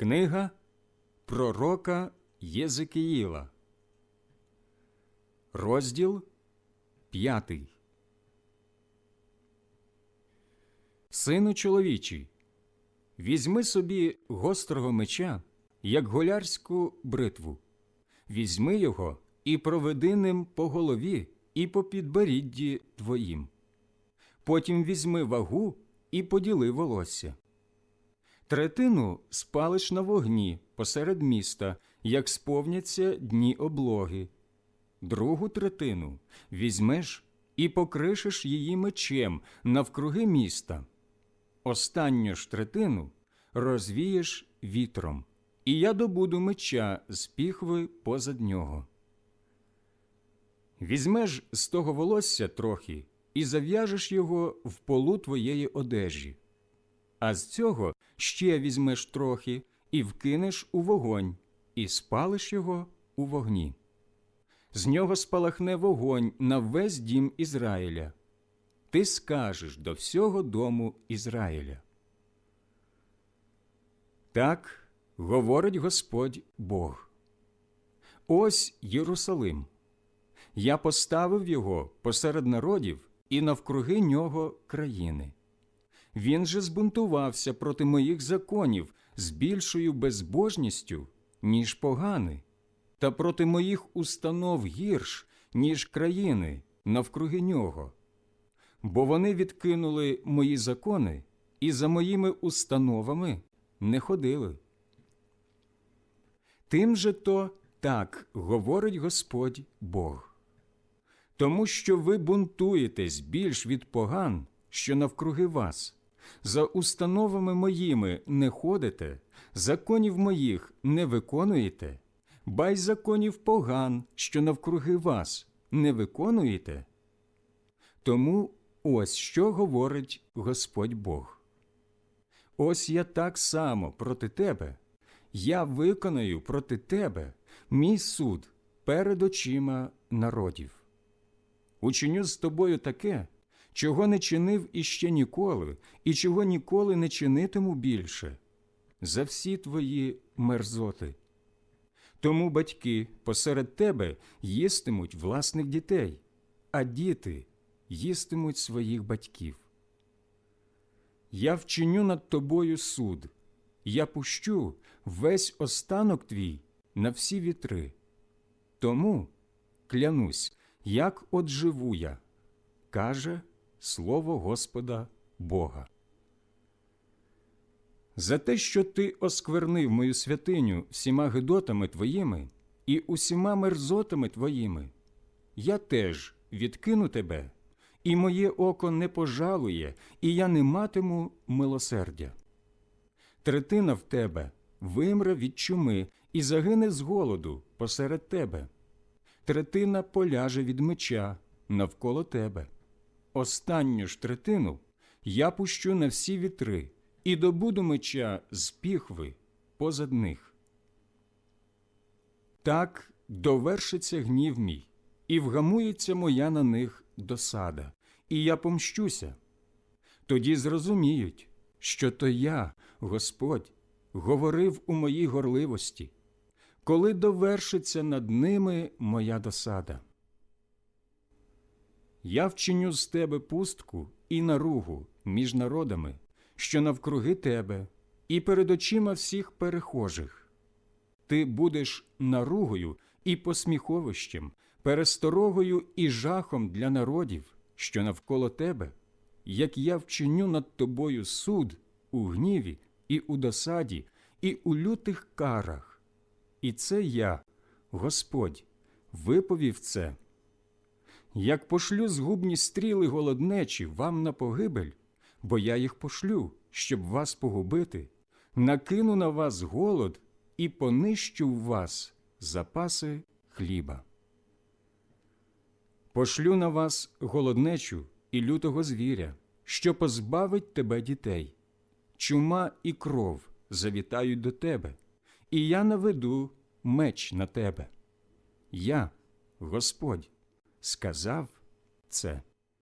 Книга Пророка Єзекиїла, розділ п'ятий. Сину чоловічий, візьми собі гострого меча, як голярську бритву, візьми його і проведи ним по голові і по підборідді твоїм. Потім візьми вагу і поділи волосся. Третину спалиш на вогні посеред міста, як сповняться дні облоги. Другу третину візьмеш і покришеш її мечем навкруги міста. Останню ж третину розвієш вітром, і я добуду меча з піхви позад нього. Візьмеш з того волосся трохи і зав'яжеш його в полу твоєї одежі, а з цього ще візьмеш трохи і вкинеш у вогонь, і спалиш його у вогні. З нього спалахне вогонь на весь дім Ізраїля. Ти скажеш до всього дому Ізраїля. Так говорить Господь Бог. Ось Єрусалим. Я поставив його посеред народів і навкруги нього країни. Він же збунтувався проти моїх законів з більшою безбожністю, ніж погани, та проти моїх установ гірш, ніж країни навкруги нього. Бо вони відкинули мої закони і за моїми установами не ходили. Тим же то так говорить Господь Бог. Тому що ви бунтуєтесь більш від поган, що навкруги вас, за установами моїми не ходите, законів моїх не виконуєте, бай законів поган, що навкруги вас, не виконуєте. Тому ось що говорить Господь Бог. Ось я так само проти тебе, я виконаю проти тебе мій суд перед очима народів. Учиню з тобою таке, чого не чинив іще ніколи, і чого ніколи не чинитиму більше, за всі твої мерзоти. Тому батьки посеред тебе їстимуть власних дітей, а діти їстимуть своїх батьків. Я вчиню над тобою суд, я пущу весь останок твій на всі вітри. Тому клянусь, як от живу я, каже слово Господа Бога. За те, що ти осквернив мою святиню всіма гидотами твоїми і усіма мерзотами твоїми, я теж відкину тебе, і моє око не пожалує, і я не матиму милосердя. Третина в тебе вимре від чуми і загине з голоду посеред тебе. Третина поляже від меча навколо тебе. Останню ж третину я пущу на всі вітри і добуду меча з піхви позад них. Так довершиться гнів мій, і вгамується моя на них досада, і я помщуся. Тоді зрозуміють, що то я, Господь, говорив у моїй горливості, коли довершиться над ними моя досада. Я вчиню з тебе пустку і наругу між народами, що навкруги тебе, і перед очима всіх перехожих. Ти будеш наругою і посміховищем, пересторогою і жахом для народів, що навколо тебе, як я вчиню над тобою суд у гніві і у досаді, і у лютих карах. І це я, Господь, виповів це. Як пошлю згубні стріли голоднечі вам на погибель, бо я їх пошлю, щоб вас погубити, накину на вас голод і понищу в вас запаси хліба. Пошлю на вас голоднечу і лютого звіря, що позбавить тебе дітей, чума і кров завітають до тебе, і я наведу меч на тебе. Я, Господь, сказав це.